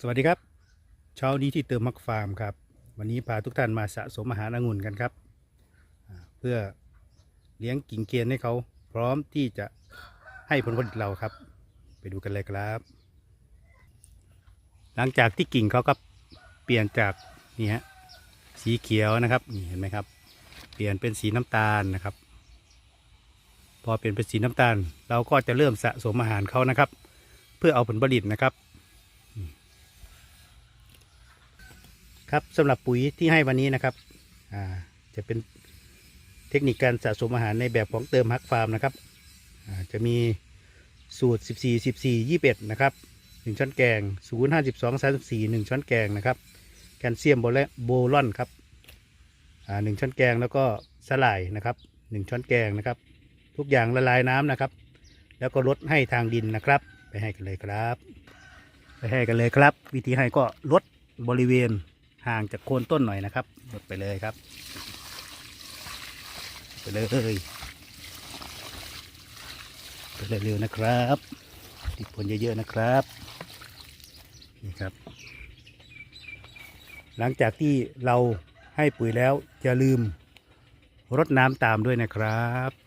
สวัสดีครับ เช้านี้ที่เติมมักฟาร์มครับ วันนี้พาทุกท่านมาสะสมอาหารองุ่นกันครับ เพื่อเลี้ยงกิ่งเกณฑ์ให้เขา พร้อมที่จะให้ผลผลิตเราครับ ไปดูกันเลยครับ หลังจากที่กิ่งเขาก็เปลี่ยนจากนี่ฮะสีเขียวนะครับนี่เห็นไหมครับ เปลี่ยนเป็นสีน้ำตาลนะครับ พอเปลี่ยนเป็นสีน้ำตาล เราก็จะเริ่มสะสมอาหารเขานะครับ เพื่อเอาผลผลิตนะครับ ครับสำหรับปุ๋ยที่ให้วันนี้นะครับอ่าจะเป็นเทคนิคการสะสมอาหารในแบบของเติมฮักฟาร์มนะครับอ่าจะมีสูตร 14 14 21 นะครับ 1 ช้อนแกง 0 52 34 1 ช้อนแกงนะครับแคลเซียมโบเลโบลอนครับอ่า1ช้อนแกงแล้วก็สลายนะครับ1ช้อนแกงนะครับ ทุกอย่างละลายน้ำนะครับ แล้วก็ลดให้ทางดินนะครับ ไปให้กันเลยครับ ไปให้กันเลยครับ วิธีให้ก็ลดบริเวณ ห่างจากโคนต้นหน่อยนะครับลดไปเลยครับ ไปเลยไปเร็วๆนะครับติดผลเยอะๆนะครับนี่ครับ หลังจากที่เราให้ปุ๋ยแล้วอย่าลืมรดน้ำตามด้วยนะครับ